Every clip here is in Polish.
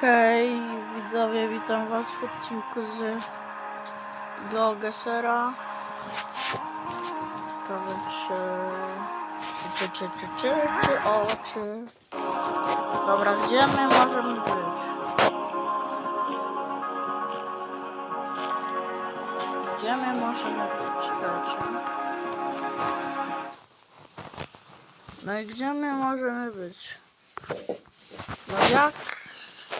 Hej, widzowie, witam was w odcinku z GeoGesera. Ciekawe, czy... Czy, czy, czy, czy, czy, czy, o, czy... Dobra, gdzie my możemy być? Gdzie my możemy być? Dobrze. No i gdzie my możemy być? No jak?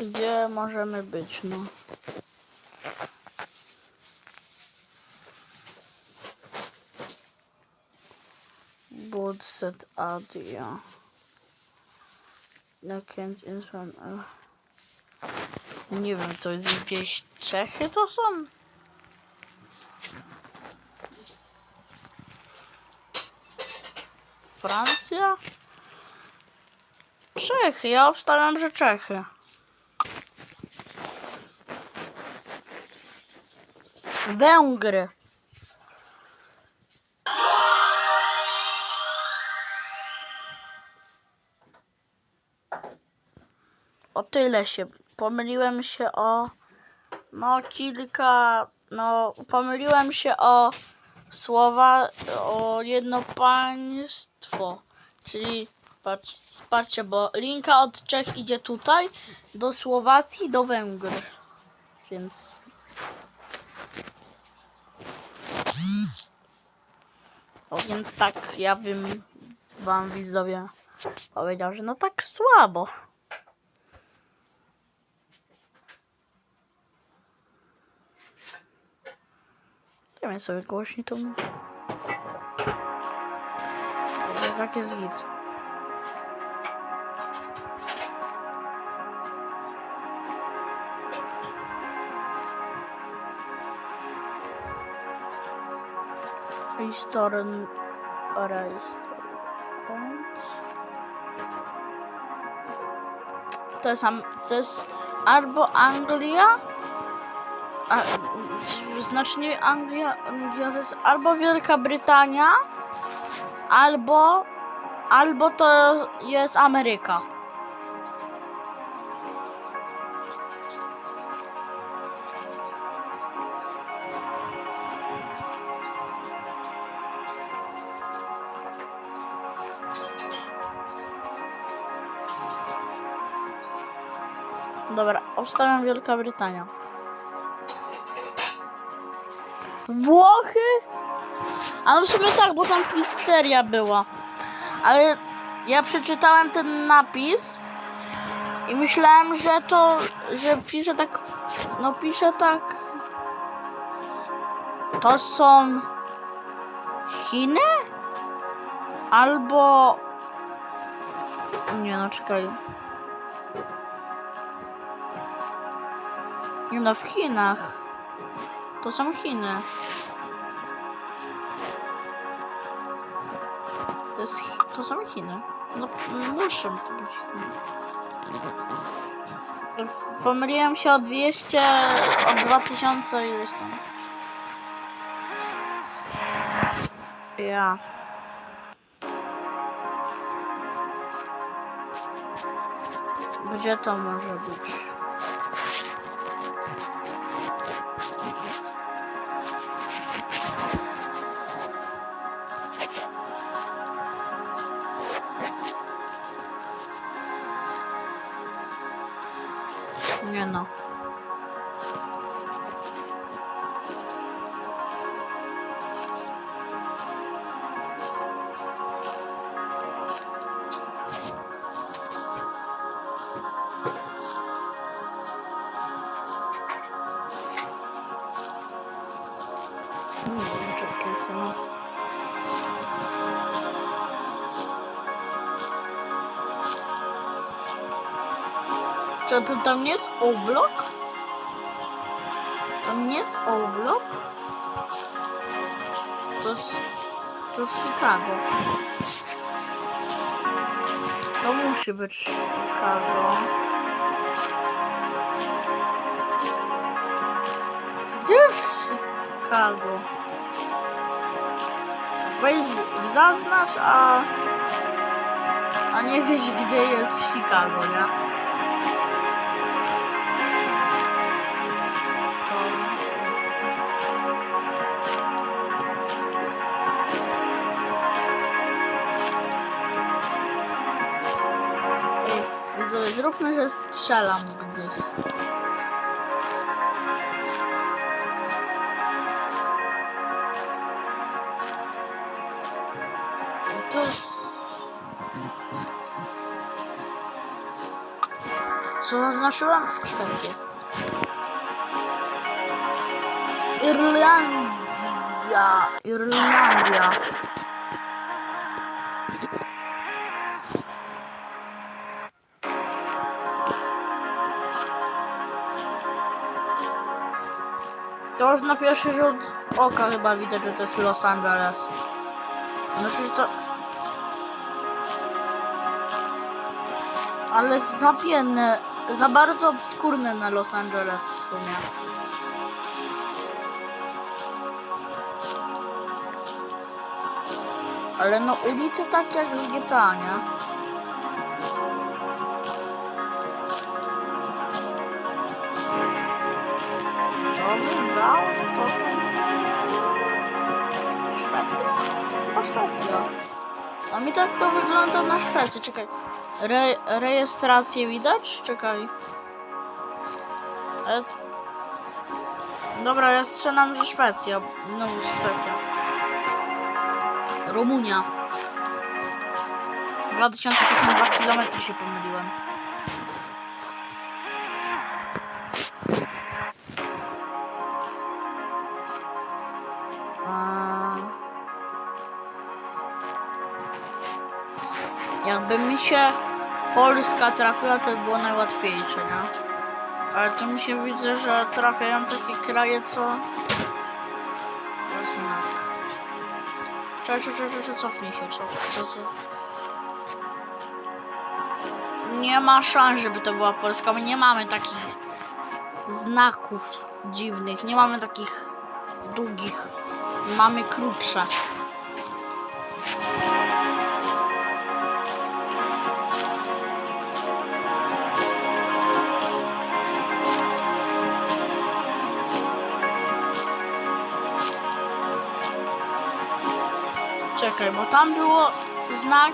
Gdzie możemy być, no? Budset Adia. Can't inswan. Nie wiem, to jest gdzieś Czechy to są? Francja? Czechy, ja obstawiam, że Czechy. Węgry. O tyle się. Pomyliłem się o. No, kilka. No, pomyliłem się o słowa, o jedno państwo. Czyli, patrz, patrzcie, bo linka od Czech idzie tutaj, do Słowacji, do Węgier. Więc. O, więc tak, ja bym wam widzowie powiedział, że no tak słabo. Mnie sobie to. Dobra, tak jest git. Restoran Restaurant. To jest, to jest albo Anglia, a, znaczy nie Anglia, Anglia to jest albo Wielka Brytania, albo, albo to jest Ameryka. Obstawiam Wielka Brytania. Włochy? A no w sumie tak, bo tam pizzeria była. Ale ja przeczytałem ten napis i myślałem, że to, że pisze tak, no pisze tak. To są Chiny? Albo... Nie no, czekaj. No, w Chinach. To są Chiny. To, jest, to są Chiny. No, muszą to być Chiny. Pomyliłem się o 200, o 2000 ileś tam. Ja. Gdzie to może być? Czy to tam nie jest oblok? Tam nie jest oblok? To jest... To jest Chicago. To musi być Chicago. Gdzie jest Chicago? Weź zaznacz, a... A nie wiesz, gdzie jest Chicago, nie? Zróbmy, że strzelam w nich. To. Co zaznaczyłem? Szwecję. Irlandia. Irlandia. To już na pierwszy rzut oka chyba widać, że to jest Los Angeles. No przecież to... Ale za biedne, za bardzo obskurne na Los Angeles w sumie. Ale no ulice tak jak z GTA, nie? Szwecja. A mi tak to wygląda na Szwecji, czekaj. Re rejestrację widać? Czekaj. E... Dobra, ja strzelam, że Szwecja. No, Szwecja. Rumunia. 2052 km się pomyliłem. Się Polska trafiła, to by było najłatwiejsze, nie? Ale tu mi się widzę, że trafiają takie kraje, co... Znak. Czekaj, czekaj, czekaj, cofnij się, co, co? Nie ma szans, żeby to była Polska, my nie mamy takich znaków dziwnych, nie mamy takich długich, mamy krótsze. Czekaj, bo tam było znak.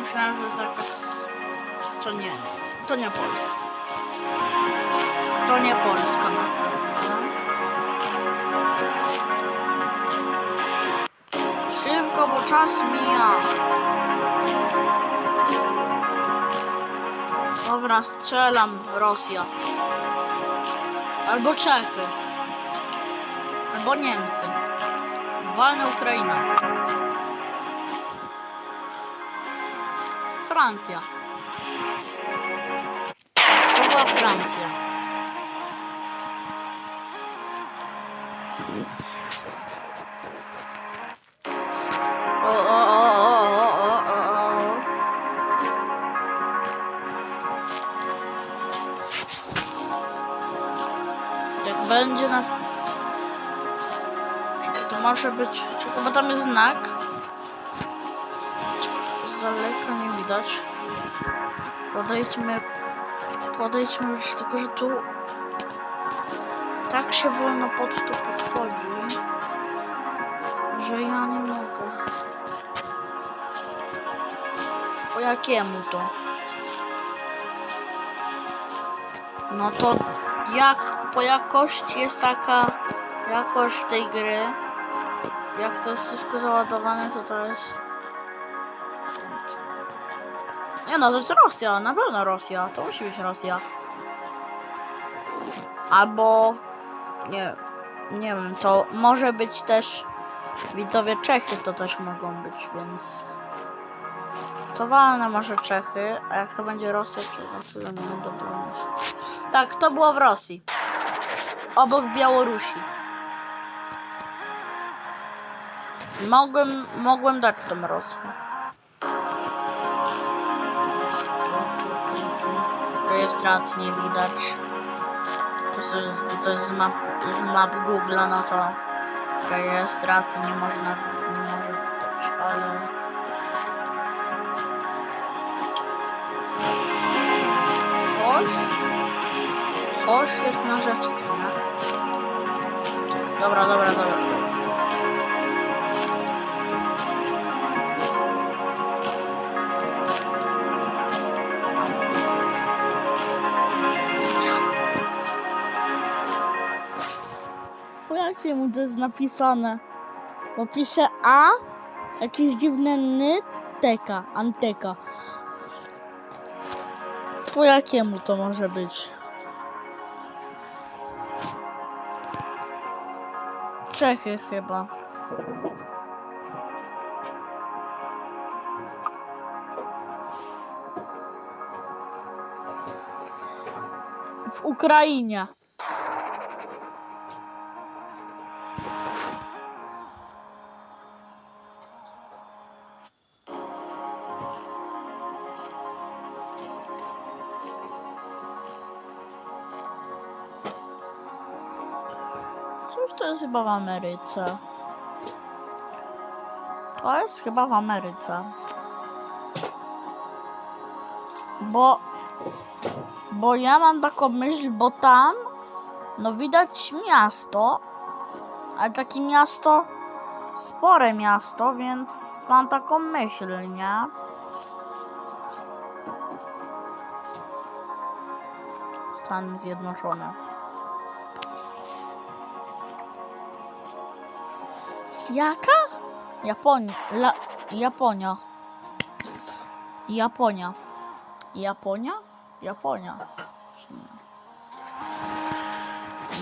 Myślałem, że zakaz. To nie, to nie Polska. To nie Polska na pewno. Szybko, bo czas mija. Dobra, strzelam Rosja. Albo Czechy. Albo Niemcy. Walna Ukraina. Francja. To była Francja. Może być. Czekaj, bo tam jest znak. Z daleka nie widać. Podejdźmy. Podejdźmy już tylko, że tu. Tak się wolno pod to podchodzi, że ja nie mogę. Po jakiemu to? No to jak po jakości jest taka jakość tej gry. Jak to jest wszystko załadowane, to to jest. Nie no, to jest Rosja, na pewno Rosja. To musi być Rosja. Albo nie, nie wiem, to może być też widzowie Czechy to też mogą być, więc to walne może Czechy, a jak to będzie Rosja, czy na nie myśl. Tak, to było w Rosji. Obok Białorusi. Mogłem, mogłem dać tą Rosję. Rejestracji nie widać. To jest, to jest z map, map Google'a, no to rejestracji nie można, nie może widać, ale... Coś jest na rzeczy, nie? Dobra, dobra, dobra. To jest napisane? Bo pisze A, jakieś dziwne ny, teka, anteka. Po jakiemu to może być? Czechy chyba. W Ukrainie. To jest chyba w Ameryce. To jest chyba w Ameryce. Bo bo ja mam taką myśl, bo tam no widać miasto, ale takie miasto, spore miasto, więc mam taką myśl, nie? Stany Zjednoczone. Jaka? Japonia. La, Japonia. Japonia. Japonia? Japonia.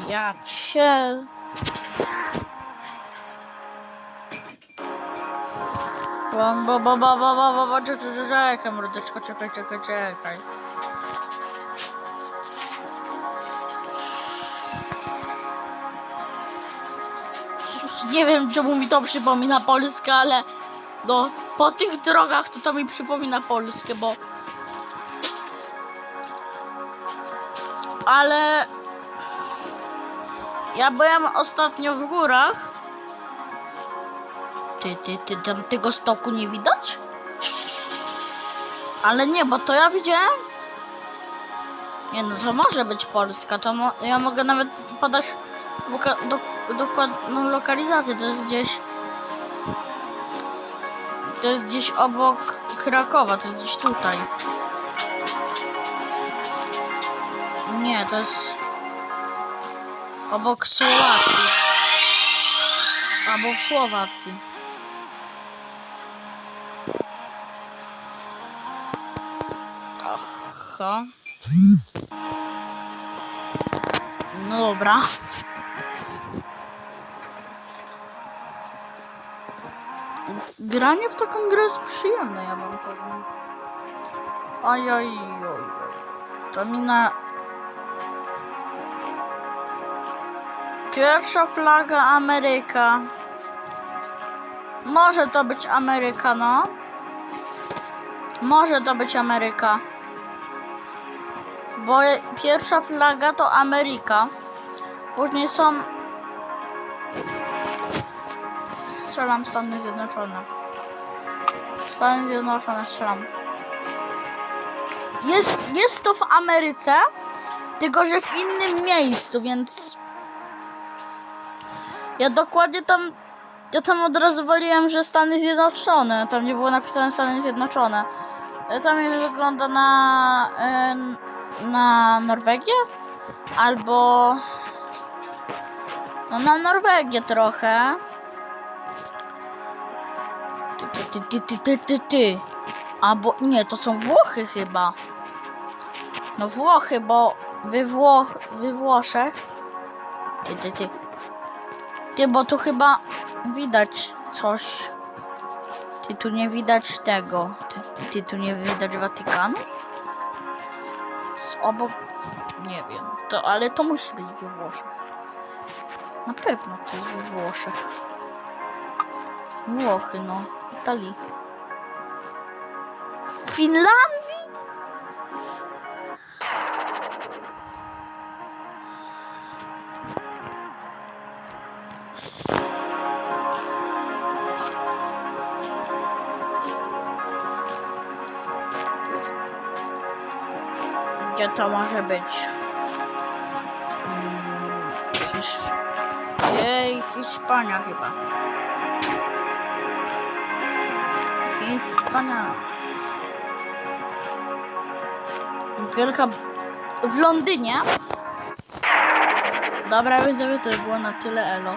Ja cię. Bam, ba, ba, ba, ba, ba, ba, ba, czekaj, czekaj, czekaj, czekaj, czekaj. Już nie wiem, czemu mi to przypomina Polskę, ale no, po tych drogach to to mi przypomina Polskę, bo ale ja byłem ostatnio w górach. Ty, ty, ty, tam tego stoku nie widać? Ale nie, bo to ja widziałem. Nie no, to może być Polska, to mo ja mogę nawet podać do, dokładną lokalizację, to jest gdzieś to jest gdzieś obok Krakowa, to jest gdzieś tutaj. Nie, to jest obok Słowacji. Albo w Słowacji. Aha. No dobra. Granie w taką grę jest przyjemne, ja wam powiem. Oj, oj, oj, oj. To mi na Pierwsza flaga Ameryka. Może to być Ameryka, no. Może to być Ameryka. Bo pierwsza flaga to Ameryka. Później są. Strzelam Stany Zjednoczone. Stany Zjednoczone strzelam. Jest, jest to w Ameryce, tylko że w innym miejscu, więc ja dokładnie tam. Ja tam od razu waliłem, że Stany Zjednoczone. Tam nie było napisane Stany Zjednoczone. E, Tam mi wygląda na. em, na Norwegię? Albo. No na Norwegię trochę. Ty, ty, ty, ty, ty, ty, ty. Albo. Nie, to są Włochy chyba. No Włochy, bo we, Włoch, we Włoszech. Ty, ty, ty. Ty, bo tu chyba widać coś. Ty tu nie widać tego. Ty, ty tu nie widać Watykanu? Z obok. Nie wiem. To, ale to musi być we Włoszech. Na pewno to jest we Włoszech. Włochy, no. Italii. Finlandii? Gdzie to może być? Hmm, Hiszpania chyba. Hiszpania. Wielka... W Londynie. Dobra, widzowie, to by było na tyle, elo.